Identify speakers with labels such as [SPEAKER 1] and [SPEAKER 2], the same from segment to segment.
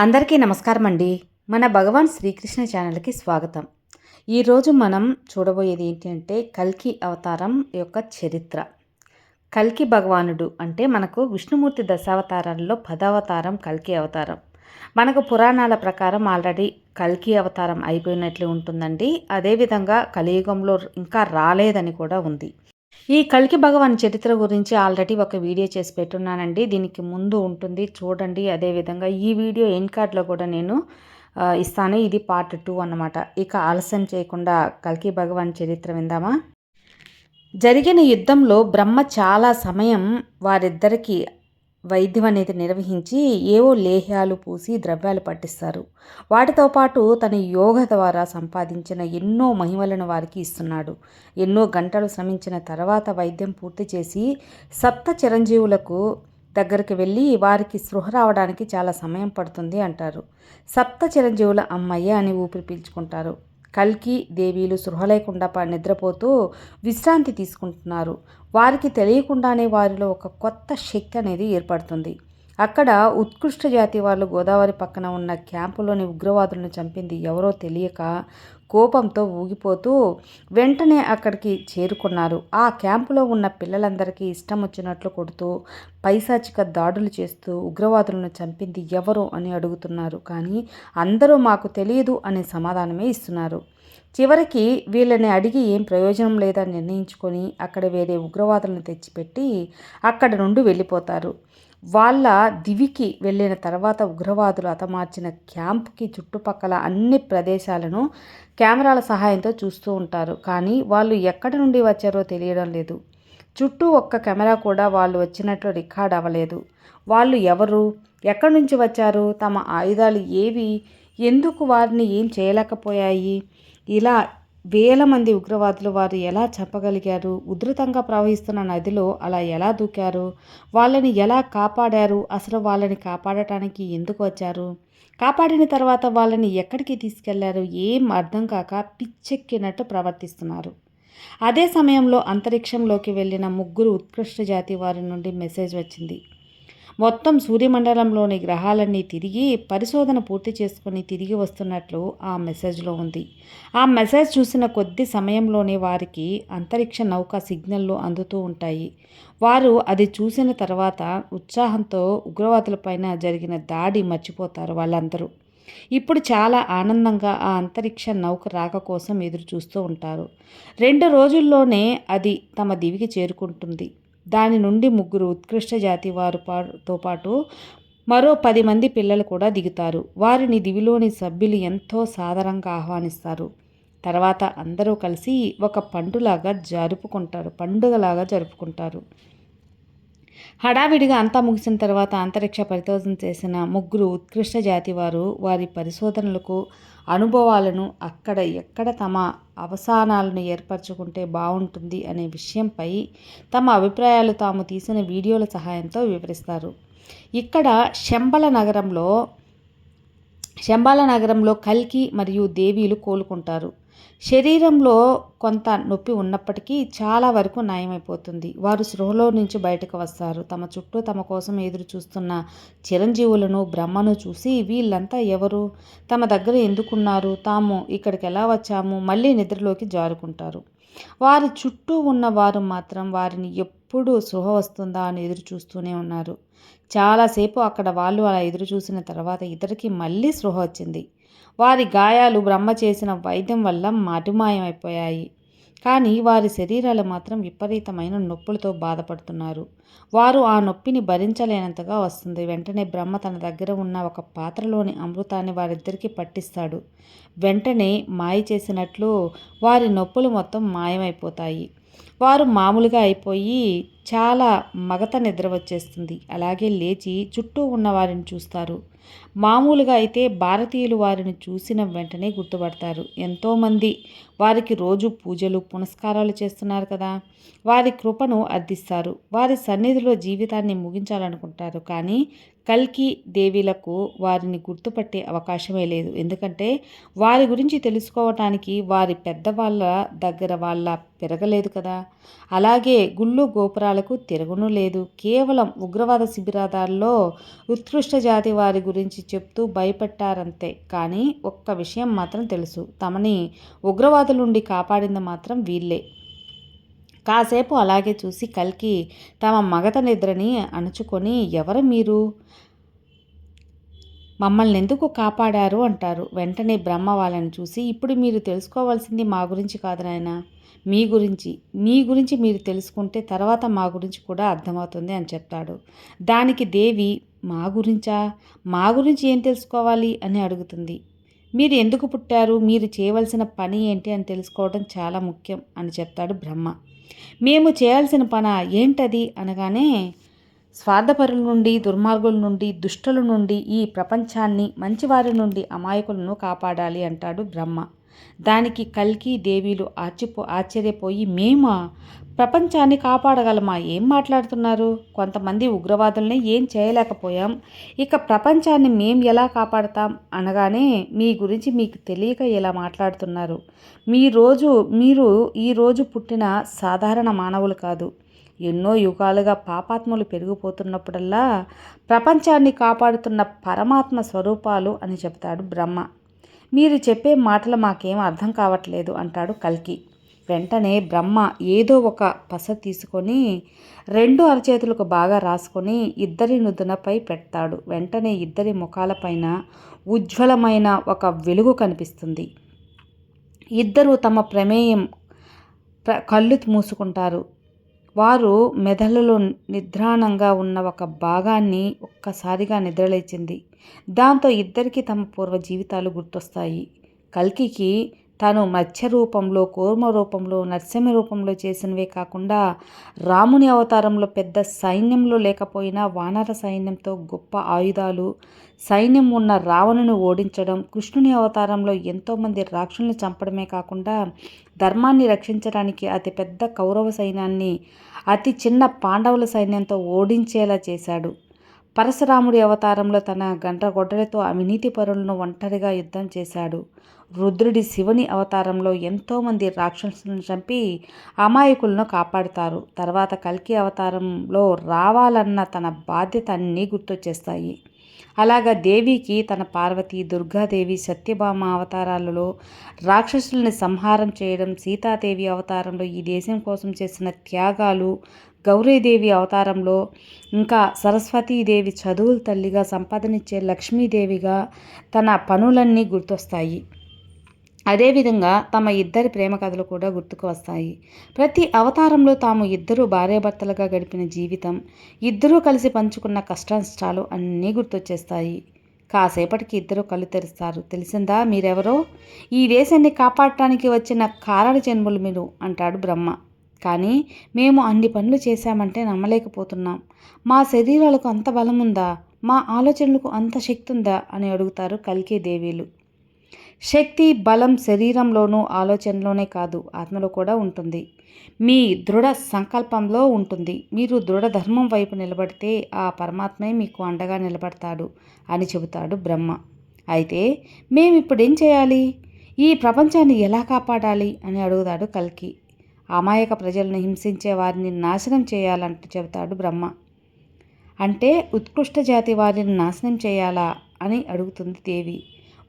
[SPEAKER 1] అందరికీ నమస్కారం అండి మన భగవాన్ శ్రీకృష్ణ ఛానల్కి స్వాగతం. ఈరోజు మనం చూడబోయేది ఏంటంటే కల్కి అవతారం యొక్క చరిత్ర. కల్కి భగవానుడు అంటే మనకు విష్ణుమూర్తి దశావతారాల్లో పదవతారం కల్కి అవతారం. మనకు పురాణాల ప్రకారం ఆల్రెడీ కల్కి అవతారం అయిపోయినట్లు ఉంటుందండి. అదేవిధంగా కలియుగంలో ఇంకా రాలేదని కూడా ఉంది. ఈ కల్కి భగవాన్ చరిత్ర గురించి ఆల్రెడీ ఒక వీడియో చేసి పెట్టున్నానండి. దీనికి ముందు ఉంటుంది. చూడండి అదేవిధంగా ఈ వీడియో ఎన్ కార్డ్లో కూడా నేను ఇస్తాను. ఇది పార్ట్ టూ అన్నమాట. ఇక ఆలస్యం చేయకుండా కల్కి భగవాన్ చరిత్ర విందామా? జరిగిన యుద్ధంలో బ్రహ్మ చాలా సమయం వారిద్దరికీ వైద్యం అనేది నిర్వహించి ఏవో లేహ్యాలు పూసి ద్రవ్యాలు పట్టిస్తారు. వాటితో పాటు తన యోగ ద్వారా సంపాదించిన ఎన్నో మహిమలను వారికి ఇస్తున్నాడు. ఎన్నో గంటలు శ్రమించిన తర్వాత వైద్యం పూర్తి చేసి సప్త చిరంజీవులకు దగ్గరికి వెళ్ళి వారికి స్పృహ రావడానికి చాలా సమయం పడుతుంది అంటారు. సప్త చిరంజీవుల అమ్మయ్య అని ఊపిరి పీల్చుకుంటారు. కల్కి దేవీలు సృహ లేకుండా నిద్రపోతూ విశ్రాంతి తీసుకుంటున్నారు. వారికి తెలియకుండానే వారిలో ఒక కొత్త శక్తి అనేది ఏర్పడుతుంది. అక్కడ ఉత్కృష్ట జాతి వాళ్ళు గోదావరి పక్కన ఉన్న క్యాంపులోని ఉగ్రవాదులను చంపింది ఎవరో తెలియక కోపంతో ఊగిపోతూ వెంటనే అక్కడికి చేరుకున్నారు. ఆ క్యాంపులో ఉన్న పిల్లలందరికీ ఇష్టం వచ్చినట్లు కొడుతూ పైశాచిక దాడులు చేస్తూ ఉగ్రవాదులను చంపింది ఎవరు అని అడుగుతున్నారు. కానీ అందరూ మాకు తెలియదు అనే సమాధానమే ఇస్తున్నారు. చివరికి వీళ్ళని అడిగి ఏం ప్రయోజనం లేదని నిర్ణయించుకొని అక్కడ వేరే ఉగ్రవాదులను తెచ్చిపెట్టి అక్కడ నుండి వెళ్ళిపోతారు. వాళ్ళ దివికి వెళ్ళిన తర్వాత ఉగ్రవాదులు అతమార్చిన క్యాంప్కి చుట్టుపక్కల అన్ని ప్రదేశాలను కెమెరాల సహాయంతో చూస్తూ ఉంటారు. కానీ వాళ్ళు ఎక్కడి నుండి వచ్చారో తెలియడం లేదు. చుట్టూ ఒక్క కెమెరా కూడా వాళ్ళు వచ్చినట్లు రికార్డ్ అవ్వలేదు. వాళ్ళు ఎవరు? ఎక్కడి నుంచి వచ్చారు? తమ ఆయుధాలు ఏవి? ఎందుకు వారిని ఏం చేయలేకపోయాయి? ఇలా వేల మంది ఉగ్రవాదులు వారు ఎలా చెప్పగలిగారు? ఉధృతంగా ప్రవహిస్తున్న నదిలో అలా ఎలా దూకారు? వాళ్ళని ఎలా కాపాడారు? అసలు వాళ్ళని కాపాడటానికి ఎందుకు వచ్చారు? కాపాడిన తర్వాత వాళ్ళని ఎక్కడికి తీసుకెళ్ళారు? ఏం అర్థం కాక పిచ్చెక్కినట్టు ప్రవర్తిస్తున్నారు. అదే సమయంలో అంతరిక్షంలోకి వెళ్ళిన ముగ్గురు ఉత్కృష్ట జాతి వారి నుండి మెసేజ్ వచ్చింది. మొత్తం సూర్యమండలంలోని గ్రహాలన్నీ తిరిగి పరిశోధన పూర్తి చేసుకుని తిరిగి వస్తున్నట్లు ఆ మెసేజ్లో ఉంది. ఆ మెసేజ్ చూసిన కొద్ది సమయంలోనే వారికి అంతరిక్ష నౌక సిగ్నల్లు అందుతూ ఉంటాయి. వారు అది చూసిన తర్వాత ఉత్సాహంతో ఉగ్రవాదులపైన జరిగిన దాడి మర్చిపోతారు వాళ్ళందరూ. ఇప్పుడు చాలా ఆనందంగా ఆ అంతరిక్ష నౌక రాక కోసం ఎదురు చూస్తూ ఉంటారు. రెండు రోజుల్లోనే అది తమ దివికి చేరుకుంటుంది. దాని నుండి ముగ్గురు ఉత్కృష్ట జాతి వారితో పాటు మరో పది మంది పిల్లలు కూడా దిగుతారు. వారిని దివిలోని సభ్యులు ఎంతో సాధారణంగా ఆహ్వానిస్తారు. తర్వాత అందరూ కలిసి ఒక పండులాగా జరుపుకుంటారు. పండుగలాగా జరుపుకుంటారు. హడావిడిగా అంతా ముగిసిన తర్వాత అంతరిక్ష పరిశోధన చేసిన ముగ్గురు ఉత్కృష్ట జాతి వారు వారి పరిశోధనలకు అనుభవాలను అక్కడ ఎక్కడ తమ అవసానాలను ఏర్పరచుకుంటే బాగుంటుంది అనే విషయంపై తమ అభిప్రాయాలు తాము తీసిన వీడియోల సహాయంతో వివరిస్తారు. ఇక్కడ శంబల నగరంలో శంబాల నగరంలో కల్కి మరియు దేవీలు కోలుకుంటారు. శరీరంలో కొంత నొప్పి ఉన్నప్పటికీ చాలా వరకు నయమైపోతుంది. వారు స్పృహలో నుంచి బయటకు వస్తారు. తమ చుట్టూ తమ కోసం ఎదురు చూస్తున్న చిరంజీవులను బ్రహ్మను చూసి వీళ్ళంతా ఎవరు? తమ దగ్గర ఎందుకున్నారు? తాము ఇక్కడికి ఎలా వచ్చాము? మళ్ళీ నిద్రలోకి జారుకుంటారు. వారి చుట్టూ ఉన్న వారు మాత్రం వారిని ఎప్పుడు సృహ వస్తుందా అని ఎదురు చూస్తూనే ఉన్నారు. చాలాసేపు అక్కడ వాళ్ళు అలా ఎదురు చూసిన తర్వాత ఇద్దరికి మళ్ళీ సృహ వచ్చింది. వారి గాయాలు బ్రహ్మ చేసిన వైద్యం వల్ల మాటిమాయమైపోయాయి. కానీ వారి శరీరాలు మాత్రం విపరీతమైన నొప్పులతో బాధపడుతున్నారు. వారు ఆ నొప్పిని భరించలేనంతగా వస్తుంది. వెంటనే బ్రహ్మ తన దగ్గర ఉన్న ఒక పాత్రలోని అమృతాన్ని వారిద్దరికీ పట్టిస్తాడు. వెంటనే మాయ చేసినట్లు వారి నొప్పులు మొత్తం మాయమైపోతాయి. వారు మామూలుగా అయిపోయి చాలా మగత నిద్ర వచ్చేస్తుంది. అలాగే లేచి చుట్టూ ఉన్న వారిని చూస్తారు. మామూలుగా అయితే భారతీయులు వారిని చూసిన వెంటనే గుర్తుపడతారు. ఎంతోమంది వారికి రోజు పూజలు పునస్కారాలు చేస్తున్నారు కదా. వారి కృపను అర్థిస్తారు. వారి సన్నిధిలో జీవితాన్ని ముగించాలనుకుంటారు. కానీ కల్కి దేవీలకు వారిని గుర్తుపట్టే అవకాశమే లేదు. ఎందుకంటే వారి గురించి తెలుసుకోవటానికి వారి పెద్దవాళ్ళ దగ్గర వాళ్ళ పెరగలేదు కదా. అలాగే గుళ్ళు గోపురాలకు తిరగను లేదు. కేవలం ఉగ్రవాద శిబిరాదాల్లో ఉత్కృష్ట జాతి వారి గురించి చెప్తూ భయపెట్టారంతే. కానీ ఒక్క విషయం మాత్రం తెలుసు. తమని ఉగ్రవాదుల నుండి కాపాడింది మాత్రం వీళ్ళే. కాసేపు అలాగే చూసి కల్కి తమ మగత నిద్రని అణుచుకొని ఎవరు మీరు? మమ్మల్ని ఎందుకు కాపాడారు అంటారు. వెంటనే బ్రహ్మ వాళ్ళని చూసి ఇప్పుడు మీరు తెలుసుకోవాల్సింది మా గురించి కాదు నాయన. మీ గురించి మీ గురించి మీరు తెలుసుకుంటే తర్వాత మా గురించి కూడా అర్థమవుతుంది అని చెప్తాడు. దానికి దేవి మా గురించా? మా గురించి ఏం తెలుసుకోవాలి? అని అడుగుతుంది. మీరు ఎందుకు పుట్టారు? మీరు చేయవలసిన పని ఏంటి? అని తెలుసుకోవడం చాలా ముఖ్యం అని చెప్తాడు బ్రహ్మ. మేము చేయాల్సిన పన? ఏంటది? అనగానే స్వార్థపరుల నుండి దుర్మార్గుల నుండి దుష్టుల నుండి ఈ ప్రపంచాన్ని మంచివారి నుండి అమాయకులను కాపాడాలి అంటాడు బ్రహ్మ. దానికి కల్కి దేవీలు ఆశ్చర్యపో ఆశ్చర్యపోయి మేమా? ప్రపంచాన్ని కాపాడగలమా? ఏం మాట్లాడుతున్నారు? కొంతమంది ఉగ్రవాదుల్ని ఏం చేయలేకపోయాం. ఇక ప్రపంచాన్ని మేం ఎలా కాపాడతాం? అనగానే మీ గురించి మీకు తెలియక ఇలా మాట్లాడుతున్నారు. మీ రోజు మీరు ఈరోజు పుట్టిన సాధారణ మానవులు కాదు. ఎన్నో యుగాలుగా పాపాత్మలు పెరిగిపోతున్నప్పుడల్లా ప్రపంచాన్ని కాపాడుతున్న పరమాత్మ స్వరూపాలు అని చెప్తాడు బ్రహ్మ. మీరు చెప్పే మాటలు మాకేం అర్థం కావట్లేదు అంటాడు కల్కి. వెంటనే బ్రహ్మ ఏదో ఒక పస తీసుకొని రెండు అరచేతులకు బాగా రాసుకొని ఇద్దరి నుదునపై పెడతాడు. వెంటనే ఇద్దరి ముఖాలపైన ఉజ్వలమైన ఒక వెలుగు కనిపిస్తుంది. ఇద్దరు తమ ప్రమేయం కళ్ళు మూసుకుంటారు. వారు మెదడులో నిద్రాణంగా ఉన్న ఒక భాగాన్ని ఒక్కసారిగా నిద్రలేచింది. దాంతో ఇద్దరికీ తమ పూర్వ జీవితాలు గుర్తొస్తాయి. కల్కికి తను మత్స్య రూపంలో కూర్మ రూపంలో నరసింహ రూపంలో చేసినవే కాకుండా రాముని అవతారంలో పెద్ద సైన్యంలో లేకపోయినా వానర సైన్యంతో గొప్ప ఆయుధాలు సైన్యం ఉన్న రావణుని ఓడించడం కృష్ణుని అవతారంలో ఎంతోమంది రాక్షుల్ని చంపడమే కాకుండా ధర్మాన్ని రక్షించడానికి అతి పెద్ద కౌరవ సైన్యాన్ని అతి చిన్న పాండవుల సైన్యంతో ఓడించేలా చేశాడు. పరశురాముడి అవతారంలో తన గంటగొడ్డలతో అవినీతి పరులను ఒంటరిగా యుద్ధం చేశాడు. రుద్రుడి శివుని అవతారంలో ఎంతోమంది రాక్షసులను చంపి అమాయకులను కాపాడుతారు. తర్వాత కల్కి అవతారంలో రావాలన్న తన బాధ్యత అన్నీ గుర్తొచ్చేస్తాయి. అలాగా దేవికి తన పార్వతి దుర్గాదేవి సత్యభామ అవతారాలలో రాక్షసుల్ని సంహారం చేయడం సీతాదేవి అవతారంలో ఈ దేశం కోసం చేసిన త్యాగాలు గౌరీదేవి అవతారంలో ఇంకా సరస్వతీదేవి చదువుల తల్లిగా సంపాదనిచ్చే లక్ష్మీదేవిగా తన పనులన్నీ గుర్తొస్తాయి. అదేవిధంగా తమ ఇద్దరి ప్రేమ కథలు కూడా గుర్తుకు వస్తాయి. ప్రతి అవతారంలో తాము ఇద్దరు భార్యాభర్తలుగా గడిపిన జీవితం ఇద్దరూ కలిసి పంచుకున్న కష్టాలు అన్నీ గుర్తొచ్చేస్తాయి. కాసేపటికి ఇద్దరు కళ్ళు తెరుస్తారు. తెలిసిందా మీరెవరో? ఈ దేశాన్ని కాపాడటానికి వచ్చిన కారణ జన్ములు మీరు అంటాడు బ్రహ్మ. కానీ మేము అన్ని పనులు చేశామంటే నమ్మలేకపోతున్నాం. మా శరీరాలకు అంత బలం ఉందా మా ఆలోచనలకు అంత శక్తి ఉందా అని అడుగుతారు కల్కే దేవీలు. శక్తి బలం శరీరంలోనూ ఆలోచనలోనే కాదు ఆత్మలో కూడా ఉంటుంది. మీ దృఢ సంకల్పంలో ఉంటుంది. మీరు దృఢ ధర్మం వైపు నిలబడితే ఆ పరమాత్మే మీకు అండగా నిలబడతాడు అని చెబుతాడు బ్రహ్మ. అయితే మేము ఇప్పుడు ఏం చేయాలి? ఈ ప్రపంచాన్ని ఎలా కాపాడాలి అని అడుగుతాడు కల్కి. అమాయక ప్రజలను హింసించే వారిని నాశనం చేయాలంటూ చెబుతాడు బ్రహ్మ. అంటే ఉత్కృష్ట జాతి వారిని నాశనం చేయాలా అని అడుగుతుంది దేవి.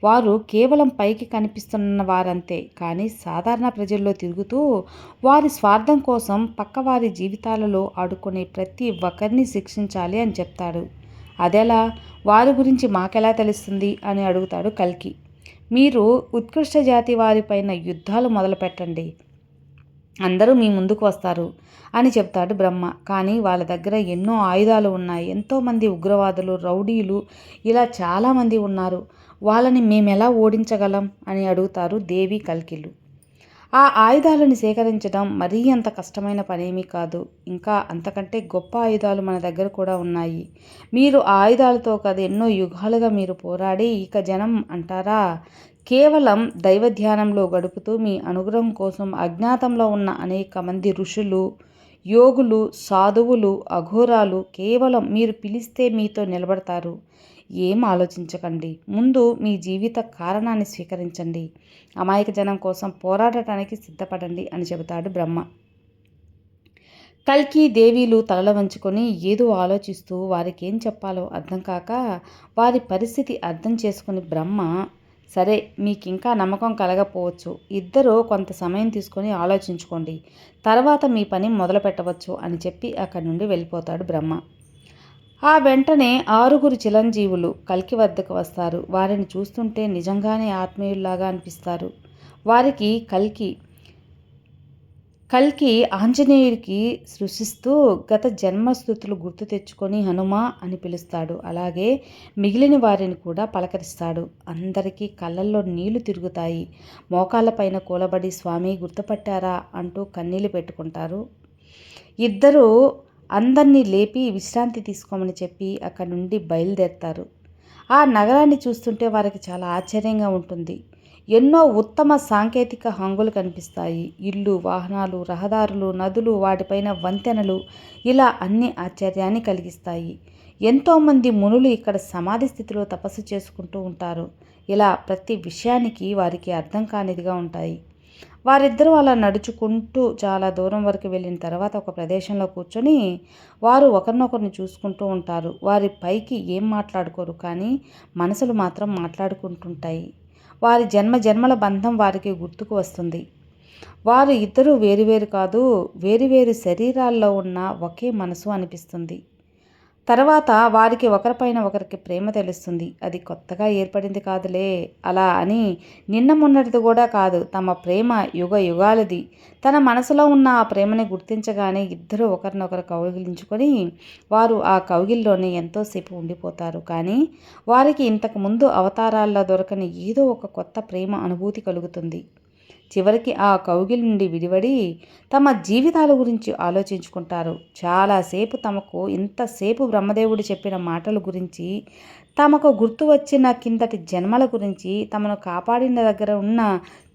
[SPEAKER 1] వారు కేవలం పైకి కనిపిస్తున్న వారంతే. కానీ సాధారణ ప్రజల్లో తిరుగుతూ వారి స్వార్థం కోసం పక్కవారి జీవితాలలో ఆడుకునే ప్రతి ఒక్కరిని శిక్షించాలి అని చెప్తాడు. అదెలా? వారి గురించి మాకెలా తెలుస్తుంది? అని అడుగుతాడు కల్కి. మీరు ఉత్కృష్ట జాతి వారిపైన యుద్ధాలు మొదలుపెట్టండి. అందరూ మీ ముందుకు వస్తారు అని చెప్తాడు బ్రహ్మ. కానీ వాళ్ళ దగ్గర ఎన్నో ఆయుధాలు ఉన్నాయి. ఎంతోమంది ఉగ్రవాదులు రౌడీలు ఇలా చాలామంది ఉన్నారు. వాళ్ళని మేమెలా ఓడించగలం? అని అడుగుతారు దేవి కల్కిలు. ఆ ఆయుధాలను సేకరించడం మరీ అంత కష్టమైన పనేమీ కాదు. ఇంకా అంతకంటే గొప్ప ఆయుధాలు మన దగ్గర కూడా ఉన్నాయి. మీరు ఆ ఆయుధాలతో కదా ఎన్నో యుగాలుగా మీరు పోరాడి ఇక జనం అంటారా? కేవలం దైవ ధ్యానంలో గడుపుతూ మీ అనుగ్రహం కోసం అజ్ఞాతంలో ఉన్న అనేక మంది ఋషులు యోగులు సాధువులు అఘోరాలు కేవలం మీరు పిలిస్తే మీతో నిలబడతారు. ఏం ఆలోచించకండి. ముందు మీ జీవిత కారణాన్ని స్వీకరించండి. అమాయక జనం కోసం పోరాడటానికి సిద్ధపడండి అని చెబుతాడు బ్రహ్మ. కల్కి దేవీలు తలల వంచుకొని ఏదో ఆలోచిస్తూ వారికి ఏం చెప్పాలో అర్థం కాక వారి పరిస్థితి అర్థం చేసుకుని బ్రహ్మ సరే మీకు ఇంకా నమ్మకం కలగపోవచ్చు. ఇద్దరూ కొంత సమయం తీసుకొని ఆలోచించుకోండి. తర్వాత మీ పని మొదలు పెట్టవచ్చు అని చెప్పి అక్కడి నుండి వెళ్ళిపోతాడు బ్రహ్మ. ఆ వెంటనే ఆరుగురు చిరంజీవులు కల్కి వద్దకు వస్తారు. వారిని చూస్తుంటే నిజంగానే ఆత్మీయుల్లాగా అనిపిస్తారు. వారికి కల్కి కల్కి ఆంజనేయుడికి సృష్టిస్తూ గత జన్మస్థుతులు గుర్తు తెచ్చుకొని హనుమ అని పిలుస్తాడు. అలాగే మిగిలిన వారిని కూడా పలకరిస్తాడు. అందరికీ కళ్ళల్లో నీళ్ళు తిరుగుతాయి. మోకాళ్ళపైన కూలబడి స్వామి గుర్తుపట్టారా? అంటూ కన్నీళ్ళు పెట్టుకుంటారు. ఇద్దరు అందరినీ లేపి విశ్రాంతి తీసుకోమని చెప్పి అక్కడి నుండి బయలుదేరతారు. ఆ నగరాన్ని చూస్తుంటే వారికి చాలా ఆశ్చర్యంగా ఉంటుంది. ఎన్నో ఉత్తమ సాంకేతిక హంగులు కనిపిస్తాయి. ఇల్లు వాహనాలు రహదారులు నదులు వాటిపైన వంతెనలు ఇలా అన్ని ఆశ్చర్యాన్ని కలిగిస్తాయి. ఎంతోమంది మునులు ఇక్కడ సమాధి స్థితిలో తపస్సు చేసుకుంటూ ఉంటారు. ఇలా ప్రతి విషయానికి వారికి అర్థం కానిదిగా ఉంటాయి. వారిద్దరూ అలా నడుచుకుంటూ చాలా దూరం వరకు వెళ్ళిన తర్వాత ఒక ప్రదేశంలో కూర్చొని వారు ఒకరినొకరిని చూసుకుంటూ ఉంటారు. వారి పైకి ఏం మాట్లాడుకోరు కానీ మనసులు మాత్రం మాట్లాడుకుంటుంటాయి. వారి జన్మ జన్మల బంధం వారికి గుర్తుకు వస్తుంది. వారు ఇద్దరూ వేరువేరు కాదు వేరువేరు శరీరాల్లో ఉన్న ఒకే మనసు అనిపిస్తుంది. తర్వాత వారికి ఒకరిపైన ఒకరికి ప్రేమ తెలుస్తుంది. అది కొత్తగా ఏర్పడింది కాదులే. అలా అని నిన్న మొన్నటిది కూడా కాదు. తమ ప్రేమ యుగ యుగాలది. తన మనసులో ఉన్న ఆ ప్రేమని గుర్తించగానే ఇద్దరు ఒకరినొకరు కౌగిలించుకొని వారు ఆ కౌగిల్లోనే ఎంతోసేపు ఉండిపోతారు. కానీ వారికి ఇంతకు ముందు అవతారాల్లో దొరకని ఏదో ఒక కొత్త ప్రేమ అనుభూతి కలుగుతుంది. చివరికి ఆ కౌగిలి నుండి విడివడి తమ జీవితాల గురించి ఆలోచించుకుంటారు. చాలాసేపు తమకు ఇంతసేపు బ్రహ్మదేవుడు చెప్పిన మాటల గురించి తమకు గుర్తు వచ్చిన కిందటి జన్మల గురించి తమను కాపాడిన దగ్గర ఉన్న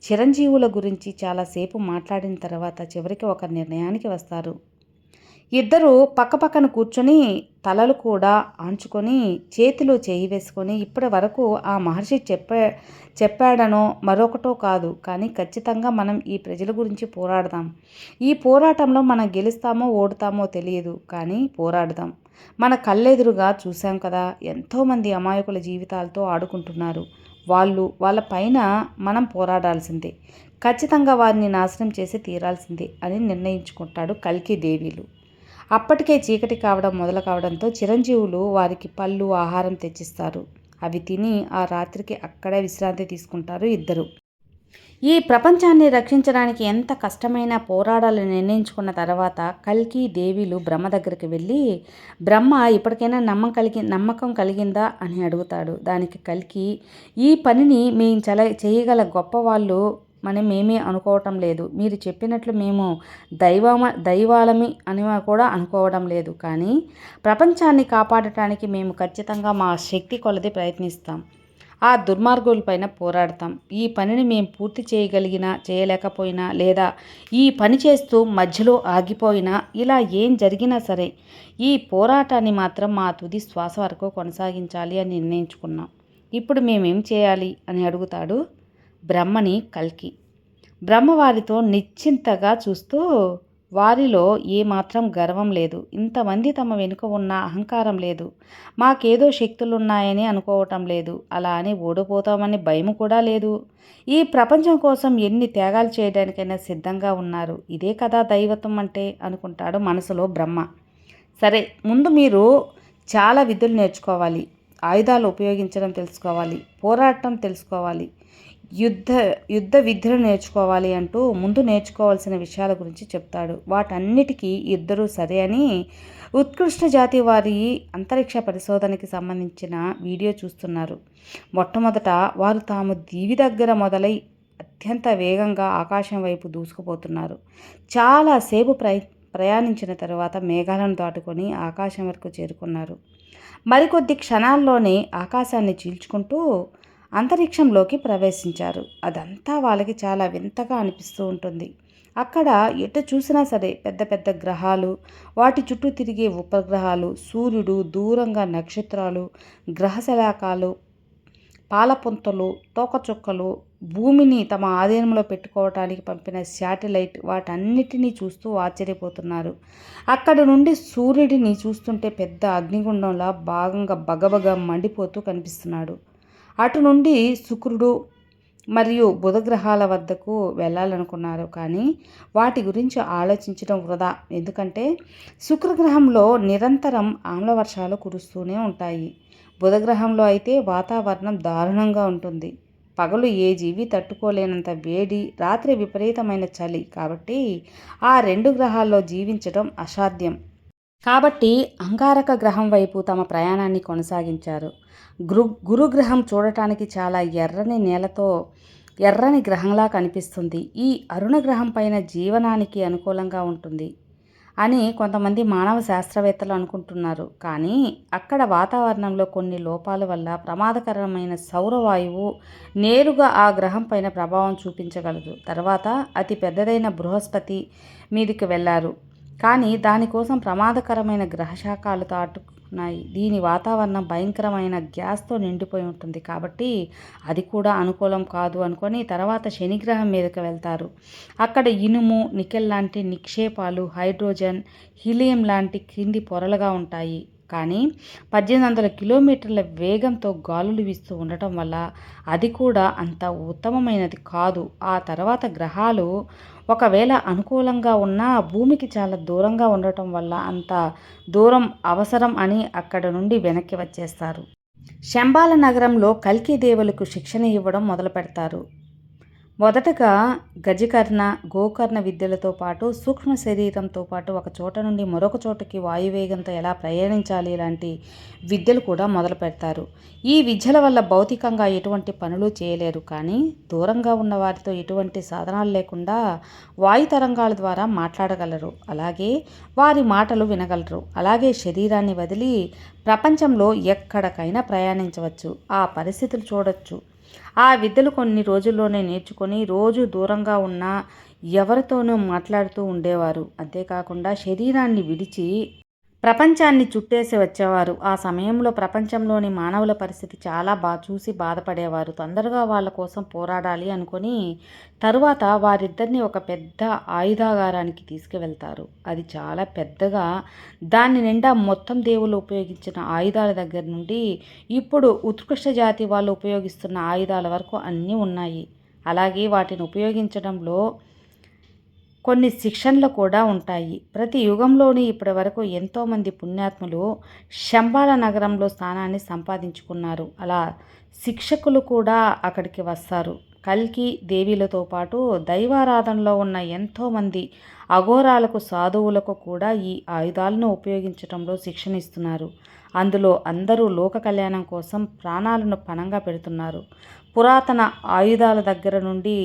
[SPEAKER 1] చిరంజీవుల గురించి చాలాసేపు మాట్లాడిన తర్వాత చివరికి ఒక నిర్ణయానికి వస్తారు. ఇద్దరు పక్కపక్కన కూర్చొని తలలు కూడా ఆంచుకొని చేతిలో చేయి వేసుకొని ఇప్పటి వరకు ఆ మహర్షి చెప్పే చెప్పాడనో మరొకటో కాదు. కానీ ఖచ్చితంగా మనం ఈ ప్రజల గురించి పోరాడదాం. ఈ పోరాటంలో మనం గెలుస్తామో ఓడుతామో తెలియదు. కానీ పోరాడదాం. మన కళ్ళెదురుగా చూసాం కదా ఎంతోమంది అమాయకుల జీవితాలతో ఆడుకుంటున్నారు. వాళ్ళు వాళ్ళ పైన మనం పోరాడాల్సిందే. ఖచ్చితంగా వారిని నాశనం చేసి తీరాల్సిందే అని నిర్ణయించుకుంటాడు కల్కి దేవీలు. అప్పటికే చీకటి కావడం మొదలు కావడంతో చిరంజీవులు వారికి పళ్ళు ఆహారం తెచ్చిస్తారు. అవి తిని ఆ రాత్రికి అక్కడే విశ్రాంతి తీసుకుంటారు ఇద్దరు. ఈ ప్రపంచాన్ని రక్షించడానికి ఎంత కష్టమైన పోరాడాలని నిర్ణయించుకున్న తర్వాత కల్కి దేవిలు బ్రహ్మ దగ్గరికి వెళ్ళి బ్రహ్మ ఇప్పటికైనా నమ్మకం కలిగి నమ్మకం కలిగిందా? అని అడుగుతాడు. దానికి కల్కి ఈ పనిని మేము చల చేయగల గొప్ప వాళ్ళు మనం మేమే అనుకోవటం లేదు. మీరు చెప్పినట్లు మేము దైవమ దైవాలమి అని కూడా అనుకోవడం లేదు. కానీ ప్రపంచాన్ని కాపాడటానికి మేము ఖచ్చితంగా మా శక్తి కొలది ప్రయత్నిస్తాం. ఆ దుర్మార్గులపైన పోరాడతాం. ఈ పనిని మేము పూర్తి చేయగలిగినా చేయలేకపోయినా లేదా ఈ పని చేస్తూ మధ్యలో ఆగిపోయినా ఇలా ఏం జరిగినా సరే ఈ పోరాటాన్ని మాత్రం మా తుది శ్వాస వరకు కొనసాగించాలి అని నిర్ణయించుకున్నాం. ఇప్పుడు మేమేం చేయాలి అని అడుగుతాడు బ్రహ్మని కల్కి. బ్రహ్మ వారితో నిశ్చింతగా చూస్తూ వారిలో ఏమాత్రం గర్వం లేదు. ఇంతమంది తమ వెనుక ఉన్న అహంకారం లేదు. మాకేదో శక్తులున్నాయని అనుకోవటం లేదు. అలా అని ఓడిపోతామని భయం కూడా లేదు. ఈ ప్రపంచం కోసం ఎన్ని త్యాగాలు చేయడానికైనా సిద్ధంగా ఉన్నారు. ఇదే కదా దైవత్వం అంటే అనుకుంటాడు మనసులో బ్రహ్మ. సరే ముందు మీరు చాలా విధులు నేర్చుకోవాలి. ఆయుధాలు ఉపయోగించడం తెలుసుకోవాలి. పోరాటం తెలుసుకోవాలి. యుద్ధ యుద్ధ విద్యను నేర్చుకోవాలి అంటూ ముందు నేర్చుకోవాల్సిన విషయాల గురించి చెప్తాడు. వాటన్నిటికీ ఇద్దరూ సరే అని ఉత్కృష్ట జాతి వారి అంతరిక్ష పరిశోధనకి సంబంధించిన వీడియో చూస్తున్నారు. మొట్టమొదట వారు తాము దీవి దగ్గర మొదలై అత్యంత వేగంగా ఆకాశం వైపు దూసుకుపోతున్నారు. చాలాసేపు ప్రయ ప్రయాణించిన తర్వాత మేఘాలను దాటుకొని ఆకాశం వరకు చేరుకున్నారు. మరికొద్ది క్షణాల్లోనే ఆకాశాన్ని చీల్చుకుంటూ అంతరిక్షంలోకి ప్రవేశించారు. అదంతా వాళ్ళకి చాలా వింతగా అనిపిస్తూ ఉంటుంది. అక్కడ ఎటు చూసినా సరే పెద్ద పెద్ద గ్రహాలు వాటి చుట్టూ తిరిగే ఉపగ్రహాలు సూర్యుడు దూరంగా నక్షత్రాలు గ్రహశలాకాలు పాలపుంతలు తోకచుక్కలు భూమిని తమ ఆధీనంలో పెట్టుకోవటానికి పంపిన శాటిలైట్ వాటన్నిటినీ చూస్తూ ఆశ్చర్యపోతున్నారు. అక్కడ నుండి సూర్యుడిని చూస్తుంటే పెద్ద అగ్నిగుండంలా భాగంగా బగబగ మండిపోతూ కనిపిస్తున్నాడు. అటు నుండి శుక్రుడు మరియు బుధగ్రహాల వద్దకు వెళ్ళాలనుకున్నారు. కానీ వాటి గురించి ఆలోచించడం వృధా. ఎందుకంటే శుక్రగ్రహంలో నిరంతరం ఆమ్ల వర్షాలు కురుస్తూనే ఉంటాయి. బుధగ్రహంలో అయితే వాతావరణం దారుణంగా ఉంటుంది. పగలు ఏ జీవి తట్టుకోలేనంత వేడి రాత్రి విపరీతమైన చలి. కాబట్టి ఆ రెండు గ్రహాల్లో జీవించడం అసాధ్యం. కాబట్టి అంగారక గ్రహం వైపు తమ ప్రయాణాన్ని కొనసాగించారు. గురు గురుగ్రహం చూడటానికి చాలా ఎర్రని నేలతో ఎర్రని గ్రహంలా కనిపిస్తుంది. ఈ అరుణ గ్రహం పైన జీవనానికి అనుకూలంగా ఉంటుంది అని కొంతమంది మానవ శాస్త్రవేత్తలు అనుకుంటున్నారు. కానీ అక్కడ వాతావరణంలో కొన్ని లోపాల వల్ల ప్రమాదకరమైన సౌరవాయువు నేరుగా ఆ గ్రహం పైన ప్రభావం చూపించగలదు. తర్వాత అతి పెద్దదైన బృహస్పతి మీదికి వెళ్ళారు. కానీ దానికోసం ప్రమాదకరమైన గ్రహశాఖలు తాటు ఉన్నాయి. దీని వాతావరణం భయంకరమైన గ్యాస్తో నిండిపోయి ఉంటుంది. కాబట్టి అది కూడా అనుకూలం కాదు అనుకొని తర్వాత శనిగ్రహం మీదకి వెళ్తారు. అక్కడ ఇనుము నికెల్ లాంటి నిక్షేపాలు హైడ్రోజన్ హీలియం లాంటి క్రింది పొరలుగా ఉంటాయి. కానీ పద్దెనిమిది వందల కిలోమీటర్ల వేగంతో గాలులు వీస్తూ ఉండటం వల్ల అది కూడా అంత ఉత్తమమైనది కాదు. ఆ తర్వాత గ్రహాలు ఒకవేళ అనుకూలంగా ఉన్నా భూమికి చాలా దూరంగా ఉండటం వల్ల అంత దూరం అవసరం అని అక్కడ నుండి వెనక్కి వచ్చేస్తారు. శంబాల నగరంలో కల్కి దేవులకు శిక్షణ ఇవ్వడం మొదలు పెడతారు మొదటగా గజకర్ణ గోకర్ణ విద్యలతో పాటు సూక్ష్మ శరీరంతో పాటు ఒక చోట నుండి మరొక చోటకి వాయువేగంతో ఎలా ప్రయాణించాలి ఇలాంటి విద్యలు కూడా మొదలు పెడతారు. ఈ విద్యల వల్ల భౌతికంగా ఎటువంటి పనులు చేయలేరు. కానీ దూరంగా ఉన్న వారితో ఎటువంటి సాధనాలు లేకుండా వాయు తరంగాల ద్వారా మాట్లాడగలరు. అలాగే వారి మాటలు వినగలరు. అలాగే శరీరాన్ని వదిలి ప్రపంచంలో ఎక్కడికైనా ప్రయాణించవచ్చు. ఆ పరిస్థితులు చూడొచ్చు. ఆ విద్యలు కొన్ని రోజుల్లోనే నేర్చుకొని రోజు దూరంగా ఉన్న ఎవరితోనూ మాట్లాడుతూ ఉండేవారు. అంతేకాకుండా శరీరాన్ని విడిచి ప్రపంచాన్ని చుట్టేసి వచ్చేవారు. ఆ సమయంలో ప్రపంచంలోని మానవుల పరిస్థితి చాలా బా చూసి బాధపడేవారు. తొందరగా వాళ్ళ కోసం పోరాడాలి అనుకొని తరువాత వారిద్దరిని ఒక పెద్ద ఆయుధాగారానికి తీసుకువెళ్తారు. అది చాలా పెద్దగా దాని నిండా మొత్తం దేవుళ్ళు ఉపయోగించిన ఆయుధాల దగ్గర నుండి ఇప్పుడు ఉత్కృష్ట జాతి వాళ్ళు ఉపయోగిస్తున్న ఆయుధాల వరకు అన్నీ ఉన్నాయి. అలాగే వాటిని ఉపయోగించడంలో కొన్ని శిక్షణలు కూడా ఉంటాయి. ప్రతి యుగంలోని ఇప్పటి వరకు ఎంతోమంది పుణ్యాత్ములు శంబాల నగరంలో స్థానాన్ని సంపాదించుకున్నారు. అలా శిక్షకులు కూడా అక్కడికి వస్తారు. కల్కి దేవీలతో పాటు దైవారాధనలో ఉన్న ఎంతోమంది అఘోరాలకు సాధువులకు కూడా ఈ ఆయుధాలను ఉపయోగించడంలో శిక్షణ ఇస్తున్నారు అందులో అందరూ లోక కళ్యాణం కోసం ప్రాణాలను పణంగా పెడుతున్నారు. పురాతన ఆయుధాల దగ్గర నుండి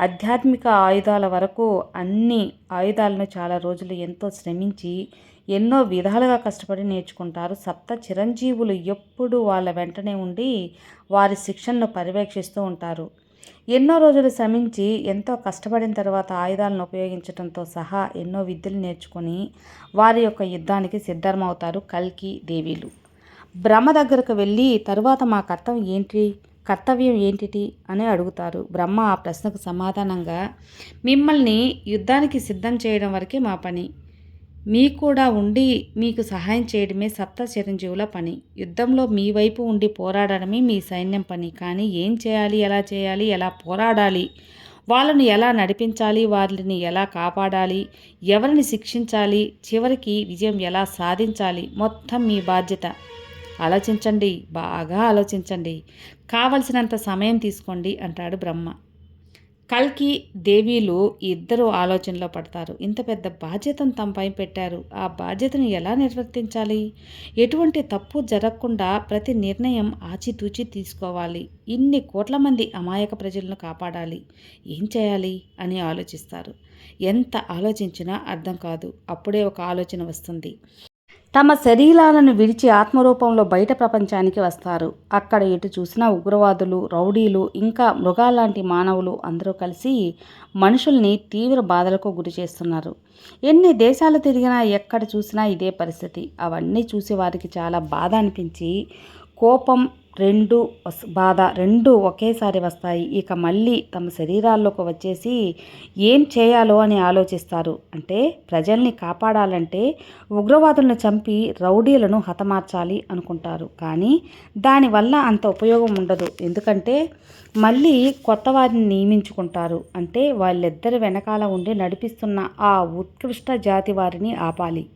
[SPEAKER 1] ఆధ్యాత్మిక ఆయుధాల వరకు అన్ని ఆయుధాలను చాలా రోజులు ఎంతో శ్రమించి ఎన్నో విధాలుగా కష్టపడి నేర్చుకుంటారు. సప్త చిరంజీవులు ఎప్పుడు వాళ్ళ వెంటనే ఉండి వారి శిక్షణను పర్యవేక్షిస్తూ ఉంటారు. ఎన్నో రోజులు శ్రమించి ఎంతో కష్టపడిన తర్వాత ఆయుధాలను ఉపయోగించడంతో సహా ఎన్నో విద్యలు నేర్చుకొని వారి యొక్క యుద్ధానికి సిద్ధమవుతారు కల్కి దేవీలు. బ్రహ్మ దగ్గరకు వెళ్ళి తరువాత మా కర్తం ఏంటి? కర్తవ్యం ఏంటిటి అని అడుగుతారు. బ్రహ్మ ఆ ప్రశ్నకు సమాధానంగా మిమ్మల్ని యుద్ధానికి సిద్ధం చేయడం వరకే మా పని. మీకు కూడా ఉండి మీకు సహాయం చేయడమే సప్త చిరంజీవుల పని. యుద్ధంలో మీ వైపు ఉండి పోరాడడమే మీ సైన్యం పని. కానీ ఏం చేయాలి ఎలా చేయాలి ఎలా పోరాడాలి? వాళ్ళని ఎలా నడిపించాలి వారిని ఎలా కాపాడాలి ఎవరిని శిక్షించాలి చివరికి విజయం ఎలా సాధించాలి? మొత్తం మీ బాధ్యత. ఆలోచించండి బాగా ఆలోచించండి. కావలసినంత సమయం తీసుకోండి అంటాడు బ్రహ్మ. కల్కి దేవీలు ఇద్దరు ఆలోచనలో పడతారు. ఇంత పెద్ద బాధ్యతను తమపై పెట్టారు. ఆ బాధ్యతను ఎలా నిర్వర్తించాలి? ఎటువంటి తప్పు జరగకుండా ప్రతి నిర్ణయం ఆచితూచి తీసుకోవాలి. ఇన్ని కోట్ల మంది అమాయక ప్రజలను కాపాడాలి. ఏం చేయాలి అని ఆలోచిస్తారు. ఎంత ఆలోచించినా అర్థం కాదు. అప్పుడే ఒక ఆలోచన వస్తుంది. తమ శరీరాలను విడిచి ఆత్మరూపంలో బయట ప్రపంచానికి వస్తారు. అక్కడ ఎటు చూసినా ఉగ్రవాదులు రౌడీలు ఇంకా మృగాలాంటి మానవులు అందరూ కలిసి మనుషుల్ని తీవ్ర బాధలకు గురి చేస్తున్నారు. ఎన్ని దేశాలు తిరిగినా ఎక్కడ చూసినా ఇదే పరిస్థితి. అవన్నీ చూసి వారికి చాలా బాధ అనిపించి కోపం రెండు వస్- బాధ రెండు ఒకేసారి వస్తాయి. ఇక మళ్ళీ తమ శరీరాల్లోకి వచ్చేసి ఏం చేయాలో అని ఆలోచిస్తారు. అంటే ప్రజల్ని కాపాడాలంటే ఉగ్రవాదులను చంపి రౌడీలను హతమార్చాలి అనుకుంటారు. కానీ దానివల్ల అంత ఉపయోగం ఉండదు. ఎందుకంటే మళ్ళీ కొత్త వారిని నియమించుకుంటారు. అంటే వాళ్ళిద్దరి వెనకాల ఉండి నడిపిస్తున్న ఆ ఉత్కృష్ట జాతి వారిని ఆపాలి.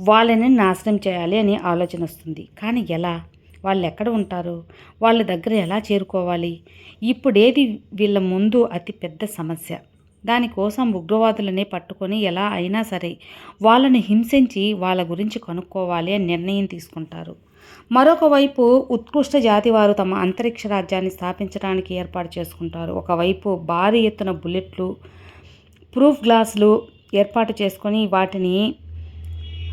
[SPEAKER 1] వాళ్ళని నాశనం చేయాలి అని ఆలోచన వస్తుంది. కానీ ఎలా? వాళ్ళు ఎక్కడ ఉంటారు? వాళ్ళ దగ్గర ఎలా చేరుకోవాలి? ఇప్పుడేది వీళ్ళ ముందు అతి పెద్ద సమస్య. దానికోసం ఉగ్రవాదులనే పట్టుకొని ఎలా అయినా సరే వాళ్ళని హింసించి వాళ్ళ గురించి కనుక్కోవాలి అని నిర్ణయం తీసుకుంటారు. మరొక వైపు ఉత్కృష్ట జాతి వారు తమ అంతరిక్ష రాజ్యాన్ని స్థాపించడానికి ఏర్పాటు చేసుకుంటారు. ఒకవైపు భారీ ఎత్తున బుల్లెట్లు ప్రూఫ్ గ్లాసులు ఏర్పాటు చేసుకొని వాటిని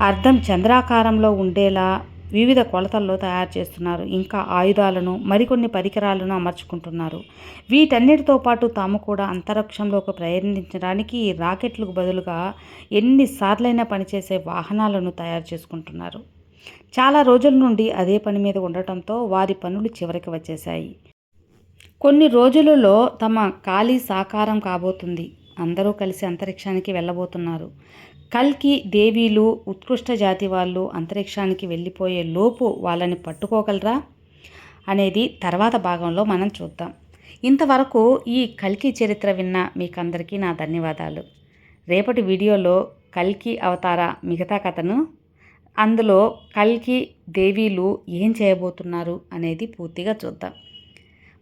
[SPEAKER 1] అర్థం చంద్రాకారంలో ఉండేలా వివిధ కొలతల్లో తయారు చేస్తున్నారు. ఇంకా ఆయుధాలను మరికొన్ని పరికరాలను అమర్చుకుంటున్నారు. వీటన్నిటితో పాటు తాము కూడా అంతరిక్షంలోకి ప్రయాణించడానికి రాకెట్లకు బదులుగా ఎన్నిసార్లైనా పనిచేసే వాహనాలను తయారు చేసుకుంటున్నారు. చాలా రోజుల నుండి అదే పని మీద ఉండటంతో వారి పనులు చివరికి వచ్చేశాయి. కొన్ని రోజులలో తమ ఖాళీ సాకారం కాబోతుంది. అందరూ కలిసి అంతరిక్షానికి వెళ్ళబోతున్నారు. కల్కి దేవీలు ఉత్కృష్ట జాతి వాళ్ళు అంతరిక్షానికి వెళ్ళిపోయే లోపు వాళ్ళని పట్టుకోగలరా అనేది తర్వాత భాగంలో మనం చూద్దాం. ఇంతవరకు ఈ కల్కి చరిత్ర విన్న మీకందరికీ నా ధన్యవాదాలు. రేపటి వీడియోలో కల్కి అవతార మిగతా కథను అందులో కల్కి దేవీలు ఏం చేయబోతున్నారు అనేది పూర్తిగా చూద్దాం.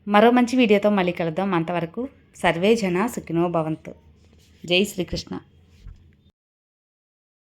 [SPEAKER 1] మరో మంచి వీడియోతో మళ్ళీ కలుద్దాం. అంతవరకు సర్వే జన సుఖినో భవంతు. జై శ్రీకృష్ణ.